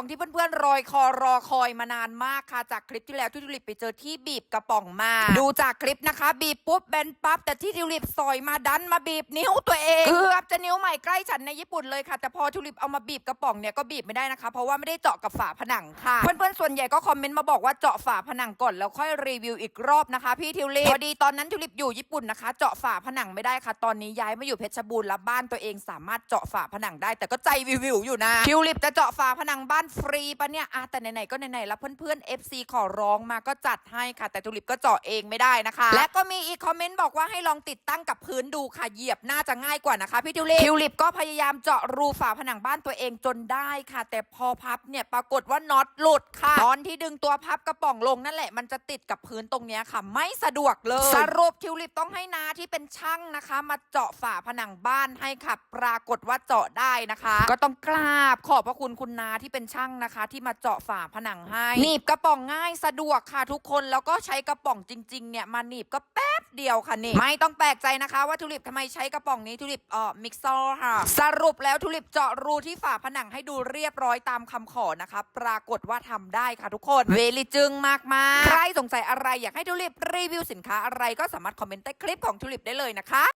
องที่เพื่อนๆรอยคอรอคอยมานานมากค่ะ จากคลิปที่แล้วที่ทิวลิปไปเจอที่บีบกระป๋องมา ดูจากคลิปนะคะ บีบปุ๊บแบนปั๊บแต่ที่ทิวลิปซอยมาดันมาบีบนิ้วตัวเองเกื อบจะนิ้วใหม่ใกล้ฉันในญี่ปุ่นเลยค่ะ แต่พอทิวลิปเอามาบีบกระป๋องเนี่ยก็บีบไม่ได้นะคะ เพราะว่าไม่ได้เจาะกับฝาผนังค่ะ เพื่อนๆส่วนใหญ่ก็คอมเมนต์มาบอกว่าเจาะฝาผนังก่อนแล้วค่อยรีวิวอีกรอบนะคะ พี่ทิวลิปพอดีตอนนั้นทิวลิปอยู่ญี่ปุ่นนะคะ เจาะฝาผนังไม่ได้ค่ะ ตอนนี้ย้ายมาอยู่เพชรบูรณ์แล้วบ้านตัวเองสามารถเจาะฝาผนังได้ แต่ก็ใจวิวๆอยู่นะทิวลิปจะเจาะฝาผนังบ้านฟรีปะเนี่ยอะแต่ไหนๆก็ไหนๆแล้วเพื่อนๆ FC ขอร้องมาก็จัดให้ค่ะ แต่ทิวลิปก็เจาะเองไม่ได้นะคะ และก็มีอีกคอมเมนต์บอกว่าให้ลองติดตั้งกับพื้นดูค่ะเหยียบน่าจะง่ายกว่านะคะพทิวลิปทิวลิปก็พยายามเจาะรูฝาผนังบ้านตัวเองจนได้ค่ะ แต่พอพับเนี่ยปรากฏว่าน็อตหลุดค่ะ ตอนที่ดึงตัวพับกระป๋องลงนั่นแหละมันจะติดกับพื้นตรงเนี้ค่ะ ไม่สะดวกเลย สรุปทิวลิปต้องให้นาที่เป็นช่างนะคะ มาเจาะฝาผนังบ้านให้ค่ะ ปรากฏว่าเจาะได้นะคะ ก็ต้องกราบขอบพระคุณคุณนาที่เป็นช่างนะคะ ที่มาเจาะฝาผนังให้หนีบกระป๋องง่ายสะดวกค่ะทุกคนแล้วก็ใช้กระป๋องจริง ๆเนี่ยมาหนีบก็แป๊บเดียวค่ะนี่ไม่ต้องแปลกใจนะคะว่าทุลิปทำไมใช้กระป๋องนี้ทุลิปเออมิกซอร์ค่ะ สรุปแล้วทุลิปเจาะรูที่ฝาผนังให้ดูเรียบร้อยตามคำขอนะคะปรากฏว่าทำได้ค่ะทุกคน เวลิจึงมากๆใครสงสัยอะไรอยากให้ทุลิปรีวิวสินค้าอะไรก็สามารถคอมเมนต์ใต้คลิปของทุลิปได้เลยนะคะ